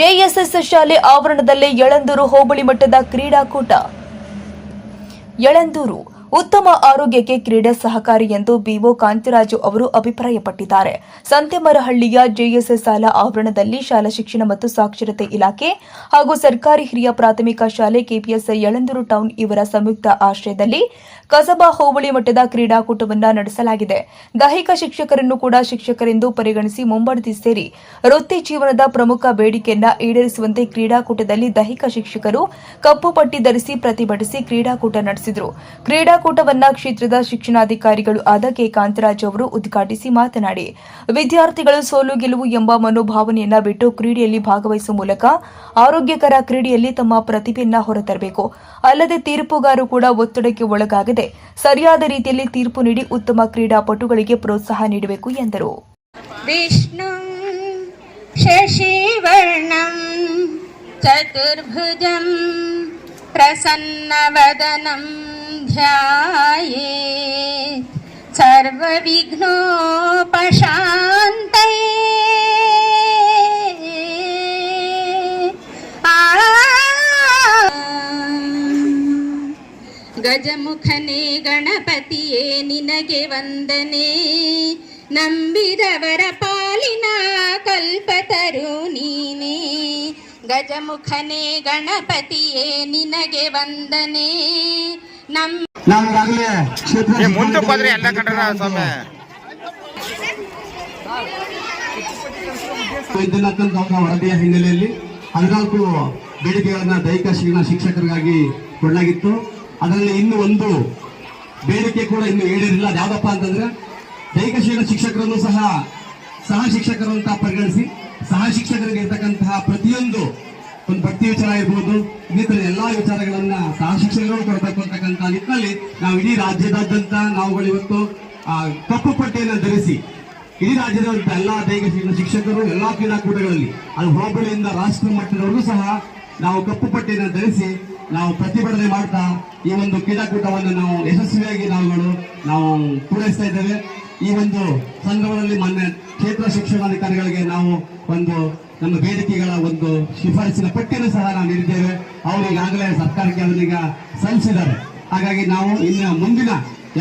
JSS ಶಾಲೆ ಆವರಣದಲ್ಲಿ ಯಳಂದೂರು ಹೋಬಳಿ ಮಟ್ಟದ ಕ್ರೀಡಾಕೂಟ. ಯಳಂದೂರು. ಉತ್ತಮ ಆರೋಗ್ಯಕ್ಕೆ ಕ್ರೀಡೆ ಸಹಕಾರಿ ಎಂದು ಬಿಒ ಕಾಂತಿರಾಜು ಅವರು ಅಭಿಪ್ರಾಯಪಟ್ಟಿದ್ದಾರೆ. ಸಂತೆಮರಹಳ್ಳಿಯ ಜೆಎಸ್ಎಸ್ ಶಾಲಾ ಆವರಣದಲ್ಲಿ ಶಾಲಾ ಶಿಕ್ಷಣ ಮತ್ತು ಸಾಕ್ಷರತೆ ಇಲಾಖೆ ಹಾಗೂ ಸರ್ಕಾರಿ ಹಿರಿಯ ಪ್ರಾಥಮಿಕ ಶಾಲೆ ಕೆಪಿಎಸ್ ಯಳಂದೂರು ಟೌನ್ ಇವರ ಸಂಯುಕ್ತ ಆಶ್ರಯದಲ್ಲಿ ಕಸಬಾ ಹೋಬಳಿ ಮಟ್ಟದ ಕ್ರೀಡಾಕೂಟವನ್ನು ನಡೆಸಲಾಗಿದೆ. ದೈಹಿಕ ಶಿಕ್ಷಕರನ್ನು ಕೂಡ ಶಿಕ್ಷಕರೆಂದು ಪರಿಗಣಿಸಿ ಮುಂಬಡ್ತಿ ಸೇರಿ ವೃತ್ತಿ ಜೀವನದ ಪ್ರಮುಖ ಬೇಡಿಕೆಯನ್ನ ಈಡೇರಿಸುವಂತೆ ಕ್ರೀಡಾಕೂಟದಲ್ಲಿ ದೈಹಿಕ ಶಿಕ್ಷಕರು ಕಪ್ಪು ಪಟ್ಟಿ ಧರಿಸಿ ಪ್ರತಿಭಟಿಸಿ ಕ್ರೀಡಾಕೂಟ ನಡೆಸಿದರು. ಕ್ರೀಡಾಕೂಟವನ್ನ ಕ್ಷೇತ್ರದ ಶಿಕ್ಷಣಾಧಿಕಾರಿಗಳು ಆದ ಕೆ ಕಾಂತರಾಜ್ ಅವರು ಉದ್ಘಾಟಿಸಿ ಮಾತನಾಡಿ ವಿದ್ಯಾರ್ಥಿಗಳು ಸೋಲು ಗೆಲುವು ಎಂಬ ಮನೋಭಾವನೆಯನ್ನ ಬಿಟ್ಟು ಕ್ರೀಡೆಯಲ್ಲಿ ಭಾಗವಹಿಸುವ ಮೂಲಕ ಆರೋಗ್ಯಕರ ಕ್ರೀಡೆಯಲ್ಲಿ ತಮ್ಮ ಪ್ರತಿಭೆಯನ್ನ ಹೊರತರಬೇಕು ಅಲ್ಲದೆ ತೀರ್ಪುಗಾರರು ಕೂಡ ಒತ್ತಡಕ್ಕೆ ಒಳಗಾಗದೆ ಸರಿಯಾದ ರೀತಿಯಲ್ಲಿ ತೀರ್ಪು ನೀಡಿ ಉತ್ತಮ ಕ್ರೀಡಾಪಟುಗಳಿಗೆ ಪ್ರೋತ್ಸಾಹ ನೀಡಬೇಕು ಎಂದರು विष्णुं शशिवर्णं चतुर्भुजं प्रसन्नवदनं ध्याये सर्वविघ्नोपशान्तये ಗಜಮುಖನೇ ಗಣಪತಿಯೇ ನಿನಗೆ ವಂದನೆ ನಂಬಿದವರ ಪಾಲಿನ ಕಲ್ಪತರು ನೀನೇ ಗಜಮುಖನೇ ಗಣಪತಿಯೇ ನಿನಗೆ ವಂದನೆ ನಂ ನಾವು ಈಗಾಗಲೇ ಕ್ಷೇತ್ರ ಏ ಮುಂದಕ್ಕೆ ಹೋದ್ರೆ ಎಲ್ಲ ಕಂಡ್ರ ಸ್ವಾಮಿ. ವೈದ್ಯನಾಥನ್ ಅವರ ವರದಿಯ ಹಿನ್ನೆಲೆಯಲ್ಲಿ ಹದಿನಾಲ್ಕು ಬೇಡಿಕೆಗಳನ್ನ ದೈಹಿಕ ಶಿಕ್ಷಣ ಶಿಕ್ಷಕರಿಗಾಗಿ ಕೊಡಲಾಗಿತ್ತು. ಅದರಲ್ಲಿ ಇನ್ನು ಒಂದು ಬೇಡಿಕೆ ಕೂಡ ಇನ್ನು ಹೇಳಿರಲಿಲ್ಲ ಯಾವ್ದಪ್ಪ ಅಂತಂದ್ರೆ ದೈಹಿಕ ಶಿಕ್ಷಣ ಶಿಕ್ಷಕರನ್ನು ಸಹ ಸಹ ಶಿಕ್ಷಕರು ಅಂತ ಪರಿಗಣಿಸಿ ಸಹ ಶಿಕ್ಷಕರಿಗೆ ಇರ್ತಕ್ಕಂತಹ ಪ್ರತಿಯೊಂದು ಒಂದು ಭಕ್ತಿ ವಿಚಾರ ಇರ್ಬೋದು, ಇನ್ನಿತರ ಎಲ್ಲಾ ವಿಚಾರಗಳನ್ನ ಸಹ ಶಿಕ್ಷಕರು ಕೊಡಬೇಕು ಅಂತಕ್ಕಂಥ ನಿಟ್ಟಿನಲ್ಲಿ ನಾವು ಇಡೀ ರಾಜ್ಯದಾದ್ಯಂತ ನಾವುಗಳು ಇವತ್ತು ಕಪ್ಪು ಪಟ್ಟಿಯನ್ನು ಧರಿಸಿ, ಇಡೀ ರಾಜ್ಯದ ಎಲ್ಲಾ ದೈಹಿಕ ಶಿಕ್ಷಕರು, ಎಲ್ಲಾ ಕ್ರೀಡಾಕೂಟಗಳಲ್ಲಿ, ಅದು ಹೋಬಳಿಯಿಂದ ರಾಷ್ಟ್ರ ಮಟ್ಟದವರೆಗೂ ಸಹ ನಾವು ಕಪ್ಪು ಪಟ್ಟಿಯನ್ನು ಧರಿಸಿ ನಾವು ಪ್ರತಿಭಟನೆ ಮಾಡ್ತಾ ಈ ಒಂದು ಕ್ರೀಡಾಕೂಟವನ್ನು ನಾವು ಯಶಸ್ವಿಯಾಗಿ ನಾವುಗಳು, ನಾವು ಪೂರೈಸ್ತಾ ಇದ್ದೇವೆ. ಈ ಒಂದು ಸಂದರ್ಭದಲ್ಲಿ ಮಾನ್ಯ ಕ್ಷೇತ್ರ ಶಿಕ್ಷಣಾಧಿಕಾರಿಗಳಿಗೆ ನಾವು ಒಂದು ನಮ್ಮ ಬೇಡಿಕೆಗಳ ಒಂದು ಶಿಫಾರಸಿನ ಪಟ್ಟಿಯನ್ನು ಸಹ ನಾವು ನೀಡಿದ್ದೇವೆ. ಅವರು ಈಗಾಗಲೇ ಸರ್ಕಾರಕ್ಕೆ ಅದನ್ನೀಗ ಸಲ್ಲಿಸಿದ್ದಾರೆ. ಹಾಗಾಗಿ ನಾವು ಇನ್ನು ಮುಂದಿನ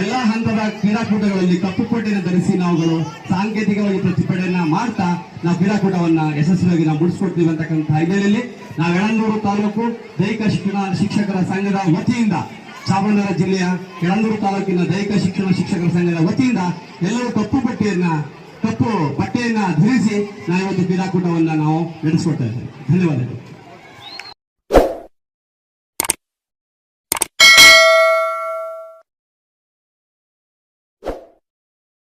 ಎಲ್ಲಾ ಹಂತದ ಕ್ರೀಡಾಕೂಟಗಳಲ್ಲಿ ಕಪ್ಪು ಪಟ್ಟಿಯನ್ನು ಧರಿಸಿ ನಾವುಗಳು ಸಾಂಕೇತಿಕವಾಗಿ ಪ್ರತಿಭಟನೆಯನ್ನ ಮಾಡ್ತಾ ನಾವು ಕ್ರೀಡಾಕೂಟವನ್ನ ಯಶಸ್ವಿಯಾಗಿ ನಾವು ಮುಡಿಸ್ಕೊಡ್ತೀವಿ ಅಂತಕ್ಕಂಥ ಹಿನ್ನೆಲೆಯಲ್ಲಿ ನಾವು ಯಳಂದೂರು ತಾಲೂಕು ದೈಹಿಕ ಶಿಕ್ಷಣ ಶಿಕ್ಷಕರ ಸಂಘದ ವತಿಯಿಂದ ಚಾಮರಾಜನಗರ ಜಿಲ್ಲೆಯ ಯಳಂದೂರು ತಾಲೂಕಿನ ದೈಹಿಕ ಶಿಕ್ಷಣ ಶಿಕ್ಷಕರ ಸಂಘದ ವತಿಯಿಂದ ಎಲ್ಲರೂ ಕಪ್ಪು ಪಟ್ಟಿಯನ್ನ ಕಪ್ಪು ಬಟ್ಟೆಯನ್ನ ಧರಿಸಿ ಇವತ್ತು ಕ್ರೀಡಾಕೂಟವನ್ನ ನಾವು ನಡೆಸ್ಕೊಡ್ತಾ ಇದ್ದೇವೆ. ಧನ್ಯವಾದಗಳು.